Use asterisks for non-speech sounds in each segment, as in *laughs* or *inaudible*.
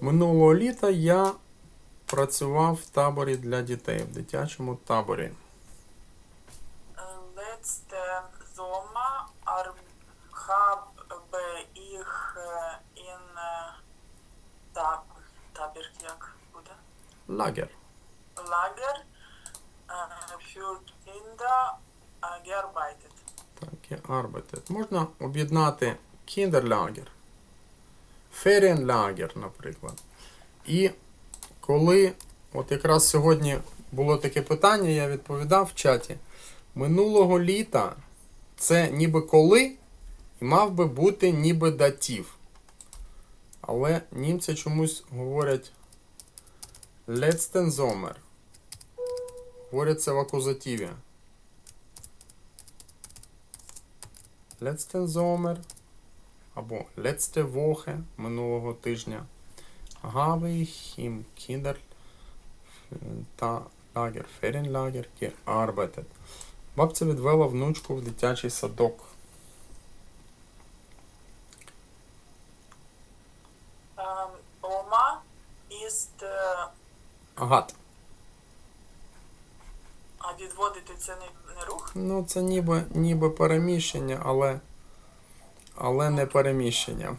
Минулого літа я працював в таборі для дітей, в дитячому таборі. Letzte Sommer habe ich in äh, як буде? Лагер. Lager für Kinder gearbeitet. Так, arbeitet. Можна об'єднати Kinderlager, Ferienlager, наприклад. І коли, от якраз сьогодні було таке питання, я відповідав в чаті. Минулого літа це ніби коли і мав би бути ніби датів. Але німці чомусь говорять letzten. Говорять це в акузативі. Letzten Sommer або letzte Woche минулого тижня. Habe ich im Kinder та лагер, Ferienlager gearbeitet. Бабця відвела внучку в дитячий садок. Oma ist, Агат. а відводити це не, не рух. Ну, це ніби, ніби переміщення, але, але не переміщення.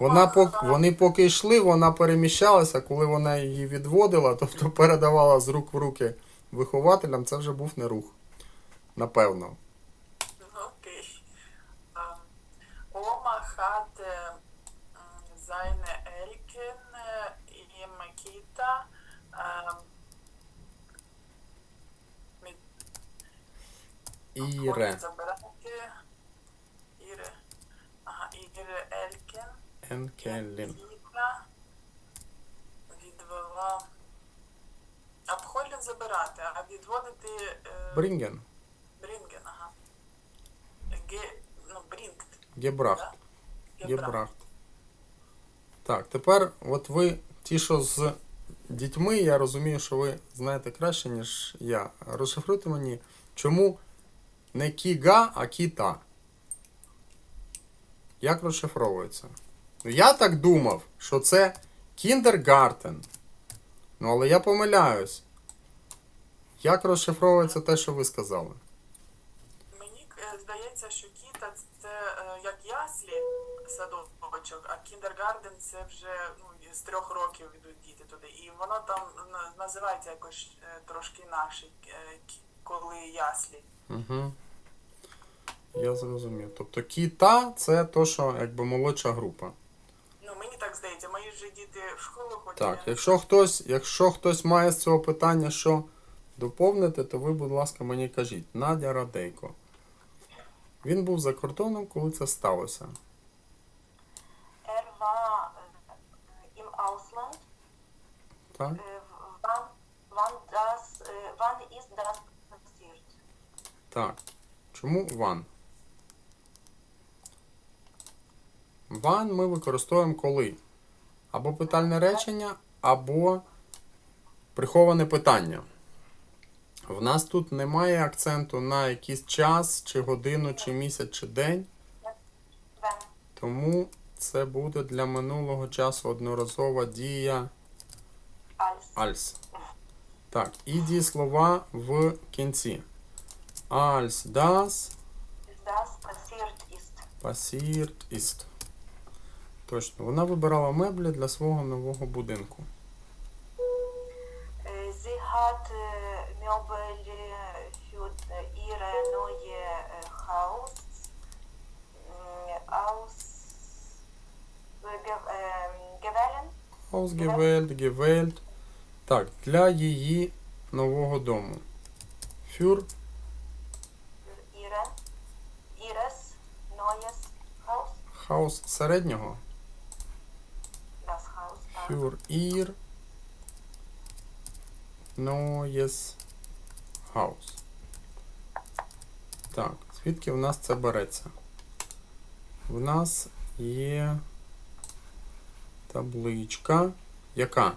Вона пок, вони поки йшли, вона переміщалася, коли вона її відводила, тобто передавала з рук в руки вихователям, це вже був не рух. Напевно. Äh, seine Eltern äh, im Kita ähm, mit Іре. забирати Іре. Ага, Іре Елькін Енкелін. Кіта відвела. Обходять забирати, а відводити е, Брінген. Брінген, ага. Ге, ну, Брінгт. Гебрахт. Гебра. Гебрахт. Так, тепер от ви, ті, що з дітьми, я розумію, що ви знаєте краще, ніж я. Розшифруйте мені, чому не кіга, а кіта. Як розшифровується? Ну, я так думав, що це кіндергартен. Ну, але я помиляюсь. Як розшифровується те, що ви сказали? Мені е, здається, що кіта це е, як яслі садочок, а кіндергарден це вже ну, з трьох років йдуть діти туди. І воно там називається якось е, трошки інакше, е, коли яслі. Угу. Я зрозумів. Тобто кіта це то, що якби молодша група. Ну, мені так здається, мої ж діти в школу ходять. Так, якщо хтось, якщо хтось має з цього питання, що доповнити, то ви, будь ласка, мені кажіть. Надя Радейко. Він був за кордоном, коли це сталося. Er war im Ausland. Так? Wann, wann, das, wann ist das passiert? Так. Чому ван? Ван ми використовуємо коли? Або питальне речення, або приховане питання. В нас тут немає акценту на якийсь час, чи годину, чи місяць, чи день. Тому це буде для минулого часу одноразова дія als. Так, і дієслова в кінці. Als das Das passiert ist. passiert ist. Точно. Вона вибирала меблі для свого нового будинку. Äh, sie hat äh, Möbel äh, für äh, ihre neue äh, Haus äh, aus äh, ge ähm, gewählen. Ausgewählt, gewählt. Так, для її нового дому. Für ihre, ihres neues Haus. Haus середнього. Für ihr neues Haus. Так, звідки в нас це береться? В нас є табличка. Яка?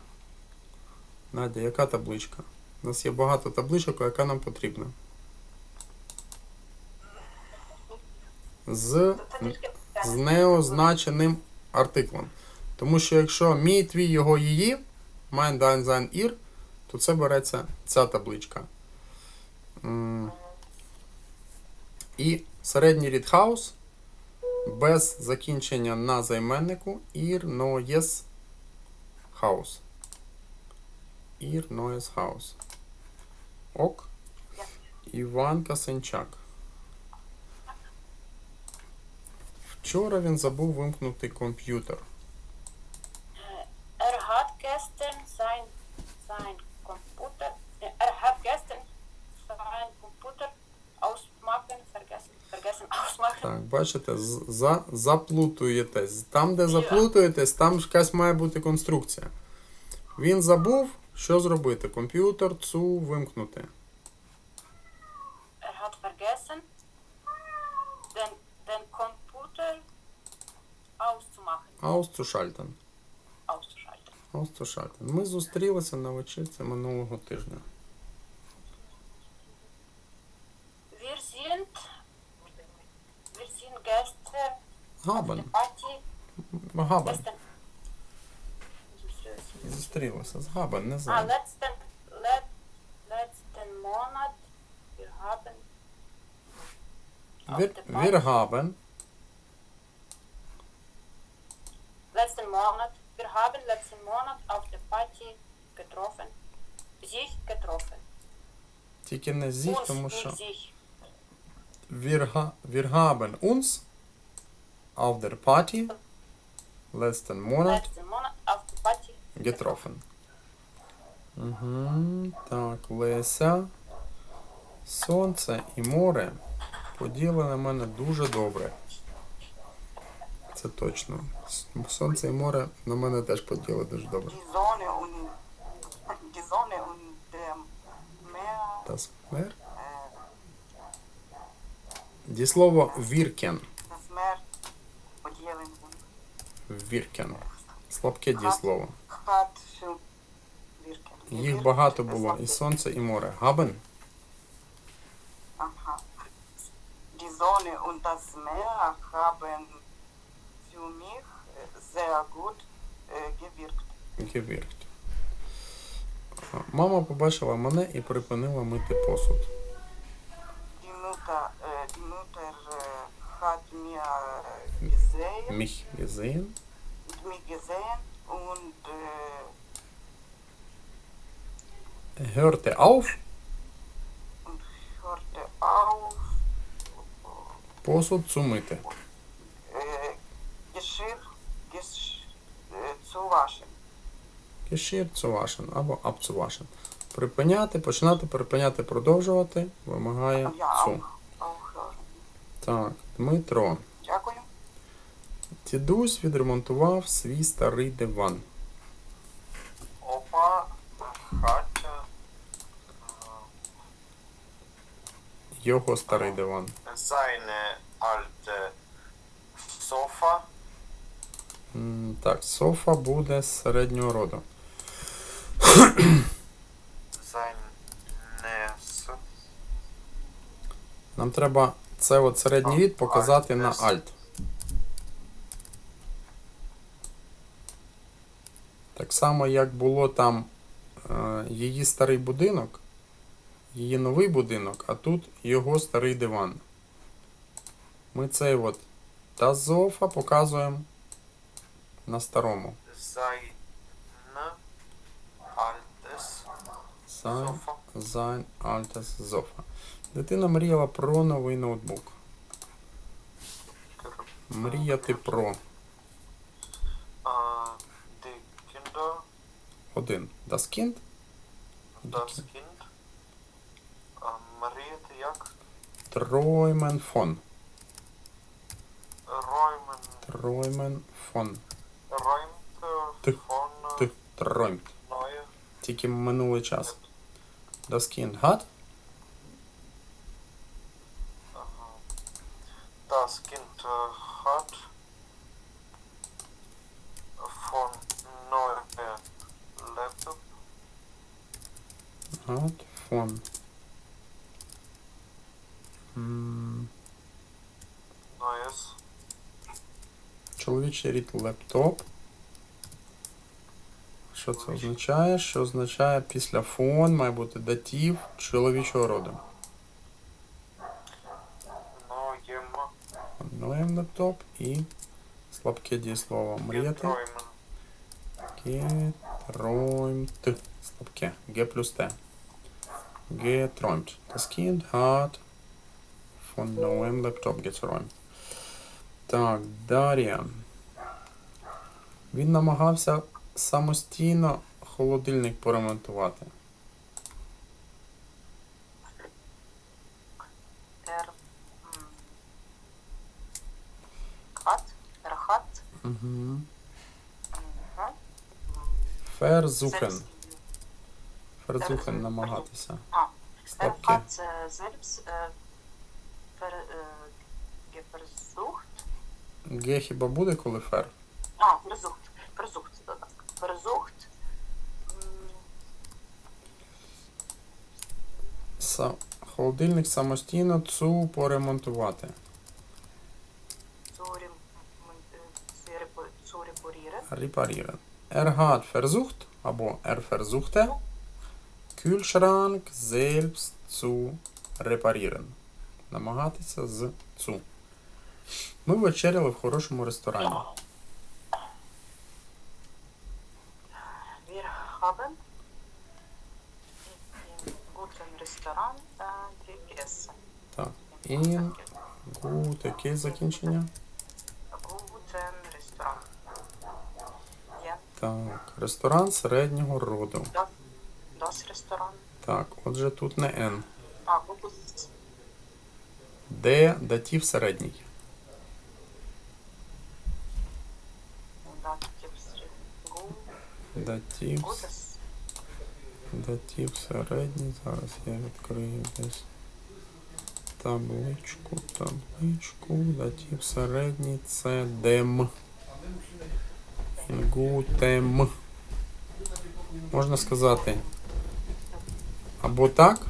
Надя, яка табличка? У нас є багато табличок, яка нам потрібна? З, з неозначеним артиклем. Тому що якщо мій, твій, його, її, mein, dein, sein, ihr, то це береться ця табличка. І середній рід хаус без закінчення на займеннику ir neues Haus. Ir neues Haus. Ок. Іван Касенчак. Вчора він забув вимкнути комп'ютер. Er hat gestern sein, sein Computer, äh, er hat gestern sein Computer ausmachen vergessen, vergessen ausmachen. Так, бачите, за, заплутуєтесь. Там, де заплутуєтесь, там якась має бути конструкція. Він забув, що зробити? Комп'ютер цу вимкнути. Er hat vergessen, den, den Computer auszumachen, Auszuschalten. auszuschalten. Auszuschalten. Ми зустрілися на вечірці минулого тижня. Wir sind, wir sind Габен. gestern, Зустрілися з Габен, не ah, знаю. auf Wir, der wir Party- haben letzten Monat, wir haben letzten Monat auf der Party getroffen, sich getroffen. тільки не зіх, тому що sich. wir, ha- wir haben uns auf der Party letzten Monat Letzten Monat auf der Party getroffen. Угу. Так, Леся. Сонце і море поділи на мене дуже добре. Це точно. Сонце і море на мене теж поділи дуже добре. Die Sonne und die Sonne und der Meer, Das Meer. Дієслово віркен. das Meer поділен Віркен. Слабке дієслово. für Їх багато було. І сонце, і море. Габен. Aha. Die Sonne und das Meer haben für mich sehr gut gewirkt. Gewirkt. Мама побачила мене і припинила мити посуд. Die Mutter, äh, die Mutter äh, hat mir äh, gesehen, Mich gesehen. mich gesehen und äh, Hörte auf, und hörte auf, посуд zu мити. äh, Geschirr, äh, zu waschen. Geschirr zu waschen або abzuwaschen. Припиняти, починати, припиняти, продовжувати вимагає цу. Так, Дмитро. Дідусь відремонтував свій старий диван. Opa hat Його старий диван. seine alte Sofa, М, Так, софа буде середнього роду. Нам треба це от середній рід показати на Alt. Так само, як було там е, її старий будинок, її новий будинок, а тут його старий диван. Ми цей от та зофа показуємо на старому. sein altes Sein, sein altes Sofa. Дитина мріяла про новий ноутбук. Мріяти про. Äh, die Kinder, Один. Das Kind. das Kind, äh, Mariette як Träumen von. Räumen, Träumen von. räumt äh, Ти- Ти neue Тільки минулий час. Das Kind hat. Aha. Das Kind äh, hat von neue Laptop Von. М, neues Чоловічий рід лептоп. Що це означає? Що означає після фон має бути датів чоловічого роду. Ноєм. Ноєм лептоп і слабке дієслово мріяти. Geträumt. Слабке. Г плюс Т. Geträumt. Das Kind hat von neuem Laptop geträumt. Так, Дар'я. Він намагався самостійно холодильник поремонтувати. Er er Угу. selbst- Versuchen намагатися. А, er Слабке. hat äh, selbst äh, ver, äh, versucht, Г хіба буде, коли фер? а, versucht, versucht, versucht, Са... Холодильник самостійно цу поремонтувати. zu, rem, äh, zu repo- zu reparieren, Reparieren. Er hat versucht, або er versuchte, Kühlschrank selbst zu reparieren. Намагатися з цу. Ми вечеряли в хорошому ресторані. wir haben in gutem Restaurant äh, gegessen. Так. In gut, яке закінчення? Guten Restaurant. Так. Ресторан середнього роду. das, das Restaurant. Так, отже, тут не N. А, gutes, Де датів середній? да, gibt's gu- Датів gutes, Датів середній. Зараз я відкрию десь табличку, табличку. Датів середній це дем. Інгутем. Можна сказати Або так,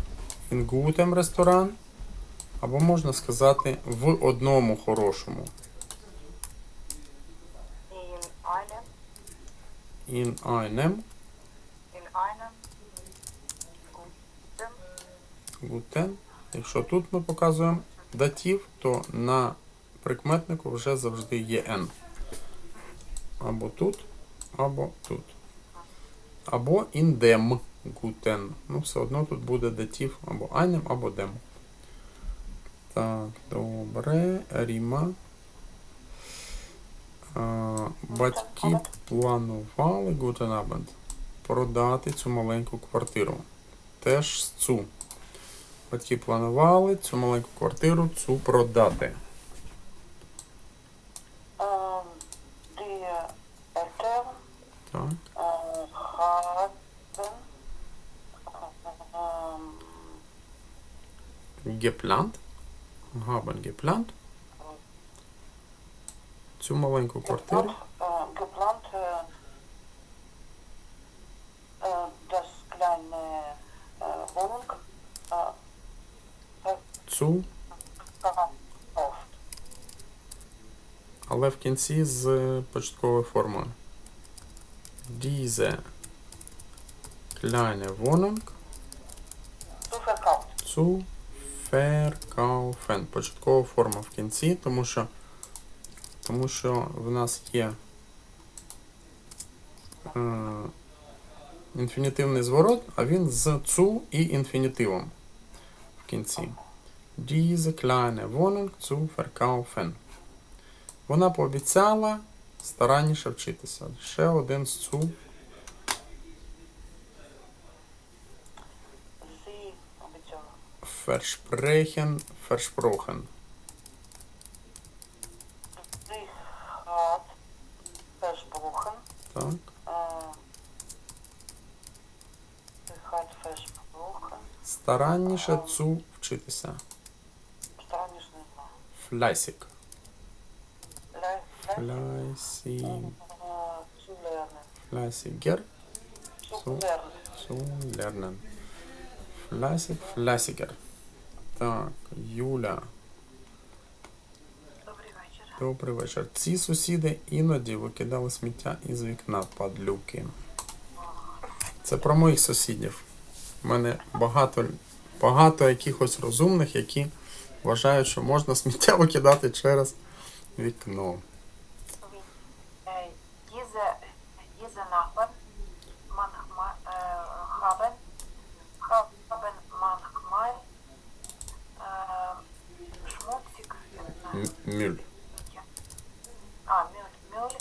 інгутем ресторан, або можна сказати в одному хорошому. in einem, In einem guten Якщо тут ми показуємо датів, то на прикметнику вже завжди є N. Або тут, або тут. Або індем гутен. Ну, все одно тут буде датів або einem, або дем. Так, добре. Ріма. Батьки планували Guten продати цю маленьку квартиру. Теж цю. Батьки планували цю маленьку квартиру цю продати. Ähm, die Eltern Так. äh, haben ähm, Geplant. Haben geplant. Цю маленьку квартиру. äh, geplant, äh, äh, das kleine äh, Wohnung äh, Цю, але в кінці з початковою формою. Diese kleine Wohnung Zu verkauft. zu verkaufen. Початкова форма в кінці, тому що, тому що в нас є е, інфінітивний зворот, а він з цу і інфінітивом в кінці. Diese kleine Wohnung zu verkaufen. Вона пообіцяла старанніше вчитися. Ще один з цу. Versprechen, versprochen. Sie hat versprochen, Так. äh, sie hat versprochen, Старанніше цу вчитися. странніше не знаю. Fleißig. Ле- ле- Fleißig. äh, zu lernen. Fleißiger Zu So. lernen. zu lernen. Fleißig, fleißiger. Так, Юля. Добрий вечір. Добрий вечір. Ці сусіди іноді викидали сміття із вікна падлюки. Це про моїх сусідів. У мене багато, багато якихось розумних, які вважають, що можна *laughs* сміття викидати через вікно. Äh, diese, diese Nachbarn manchmal, äh, haben, haben manchmal äh, schmutzig М- Мюль. ah, Müll, Müll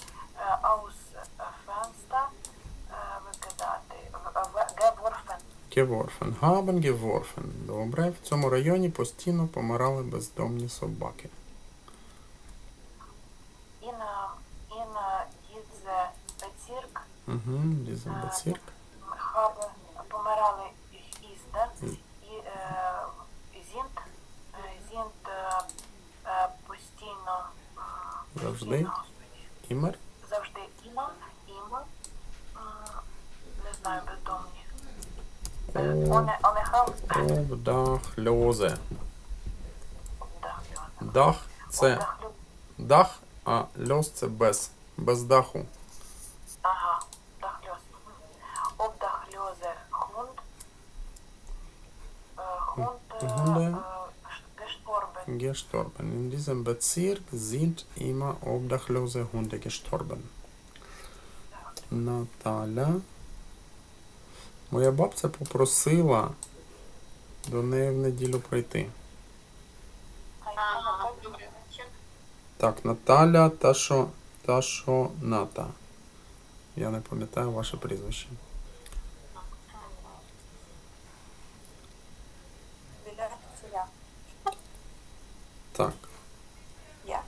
äh, aus äh, Fenster äh, викидати, в- в- geworfen. Haben geworfen. Добре. В цьому районі постійно помирали бездомні собаки. In, äh, in äh, diese Bezirk Угу, Безcirk. haben помирали Істер і е, sind, е, е, е, постійно Завжди? Імер. завжди іма, іма, м, не знаю, бездомні. Е, Вони, вони хав, Обдахльозе. Дах це дах, а льос це без. Без даху. Ага, дахльоз. Обдахльозе хунд. Е, е, gestorben. Gestorben. In diesem Bezirk sind immer obdachlose Hunde gestorben. Наталя. Моя бабця попросила до неї в неділю прийти. Так, Наталя та що, та що Ната. Я не пам'ятаю ваше прізвище. Так. Я.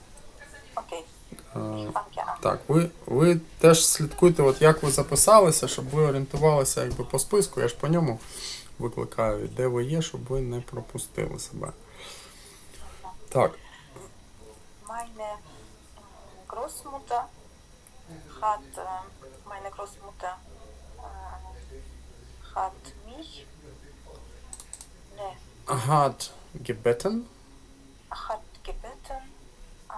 Окей. Так, ви, ви теж слідкуйте, от як ви записалися, щоб ви орієнтувалися якби по списку. Я ж по ньому викликаю, де ви є, щоб ви не пропустили себе. Так, Meine äh, Großmutter hat, äh, meine Großmutter äh, hat gebeten, hat gebeten, äh,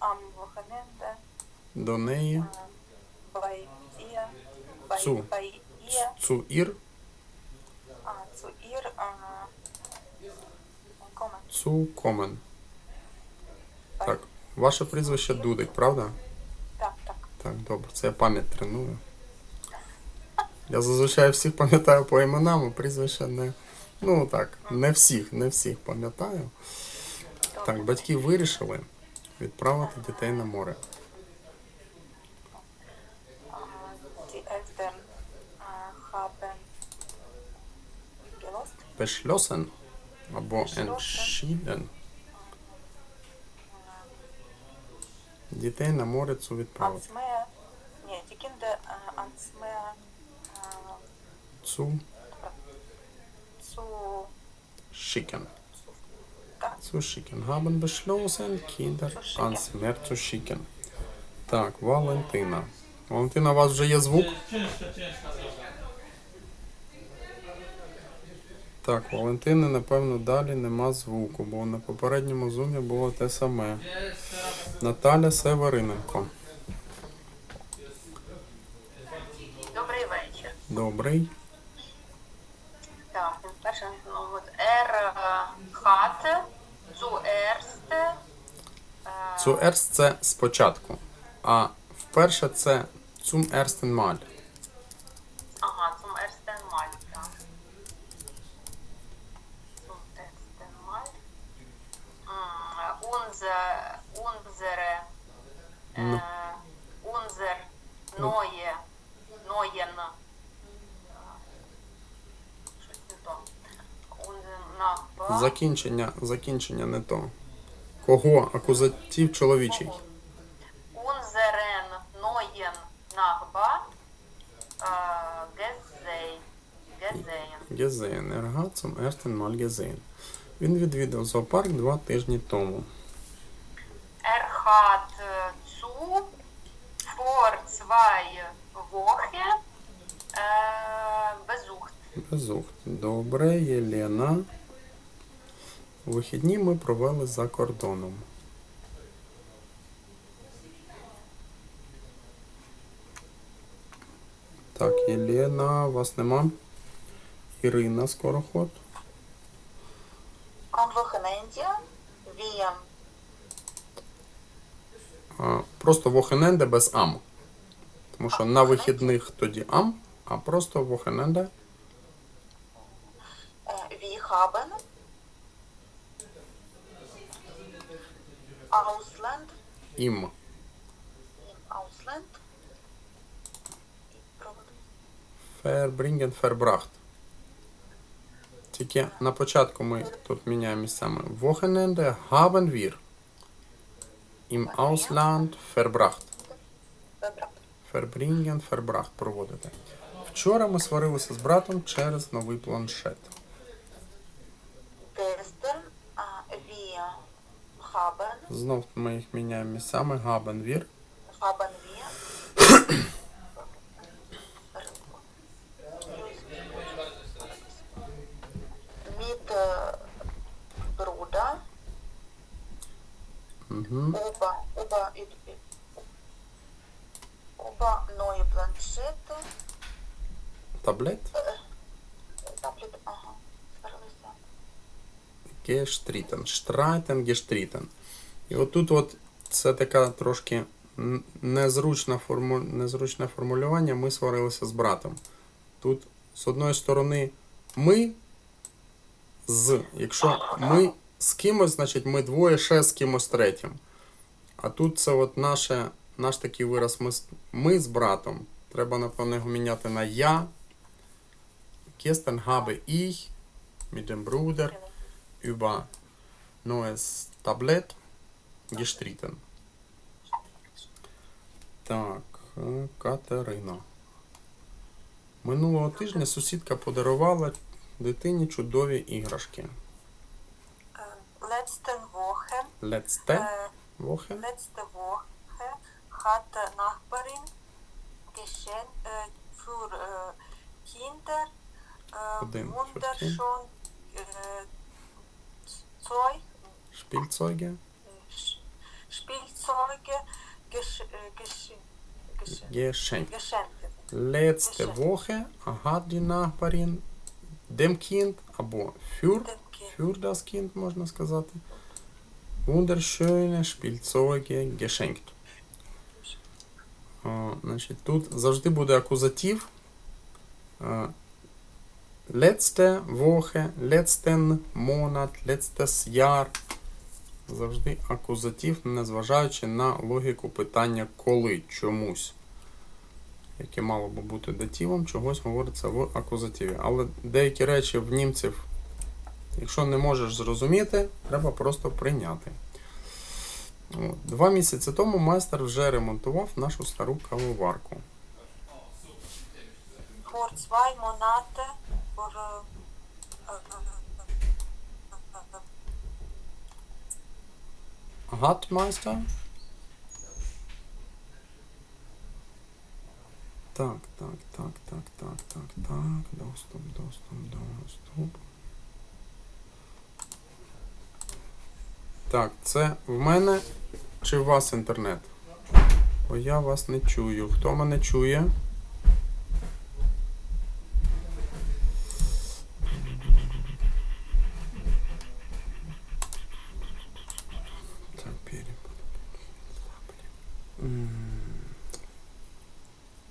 am Wochenende до неї äh, bei bei kommen. zu kommen. Bei, Так, ваше прізвище Дудик, правда? так, так. Так, добре, це я пам'ять треную. Я зазвичай всіх пам'ятаю по іменам, а прізвища не. Ну так, не всіх, не всіх пам'ятаю. Так, батьки вирішили відправити дітей на море. Äh, die Eltern äh, haben gelost, Beschlossen або entschieden. Дітей на море цю відправити. äh, äh, Цу zu, schicken. Так. Zu schicken. Haben beschlossen, Kinder ans Meer zu schicken. Так, Валентина. Валентина, у вас вже є звук? Так, Валентини, напевно, далі нема звуку, бо на попередньому зумі було те саме. Наталя Севериненко. Добрий вечір. Добрий. Так, перше, ну от er hat zuerst е, це спочатку. А вперше це zum ersten Закінчення, закінчення не то. Кого? Акузатив чоловічий. äh, gesehen. gesehen. Gesehen. Er hat zum ersten Mal gesehen. Він відвідав зоопарк два тижні тому. Er äh, zu vor zwei Wochen äh, besucht. Безухт. Добре, Єлена. Вихідні ми провели за кордоном. Так, Єлена, вас нема. Ірина Скороход. Am Wochenende wir А, просто вохененде без ам. Тому що на вихідних тоді ам, а просто вохененде äh, wir haben Ausland ім. im Ausland. Verbringen, verbracht. Тільки на початку ми тут міняємо місцями. Wochenende haben wir im Ausland verbracht. Verbringen, verbracht проводити. Вчора ми сварилися з братом через новий планшет. Gestern äh, wir haben Знов ми їх міняємо місцями. Haben wir mit äh, Bruder Угу. оба, оба, оба neue Planschette, Таблет. таблет, ага. Гештрітен. Штрайтен, гештрітен. І отут от це така трошки незручна форму... незручне формулювання. Ми сварилися з братом. Тут, з одної сторони, ми з. Якщо ми з кимось, значить ми двоє ще з кимось третім. А тут це от наше, наш такий вираз ми, з- ми з братом. Треба, напевно, його міняти на я. Gestern habe ich mit dem Bruder über neues Tablett Так, е, Катерина. Минулого тижня сусідка подарувала дитині чудові іграшки. Äh, letzte Woche, Letzte äh, Woche letzte Woche hat die Nachbarin Geschenk äh, für äh, Kinder äh, Один für wunderschön äh, Zeug, Spielzeuge Sch- Spielzeuge gesch äh, gesch gesch geschenkt. geschenkt. Letzte Geschenkt. Woche hat die Nachbarin dem Kind або für, Dem Kind. für das Kind можна сказати. Wunderschöne Spielzeuge geschenkt. А, значить, тут завжди буде акузатив. Letzte Woche, letzten Monat, letztes Jahr. Завжди акузатив, незважаючи на логіку питання коли чомусь. Яке мало би бути дативом, чогось говориться в акузативі. Але деякі речі в німців, якщо не можеш зрозуміти, треба просто прийняти. Два місяці тому майстер вже ремонтував нашу стару кавоварку. Monate vor äh, äh, Hat майстер? Так, так, так, так, так, так, так. Доступ, доступ, доступ. Так, це в мене чи у вас інтернет? Бо я вас не чую. Хто мене чує?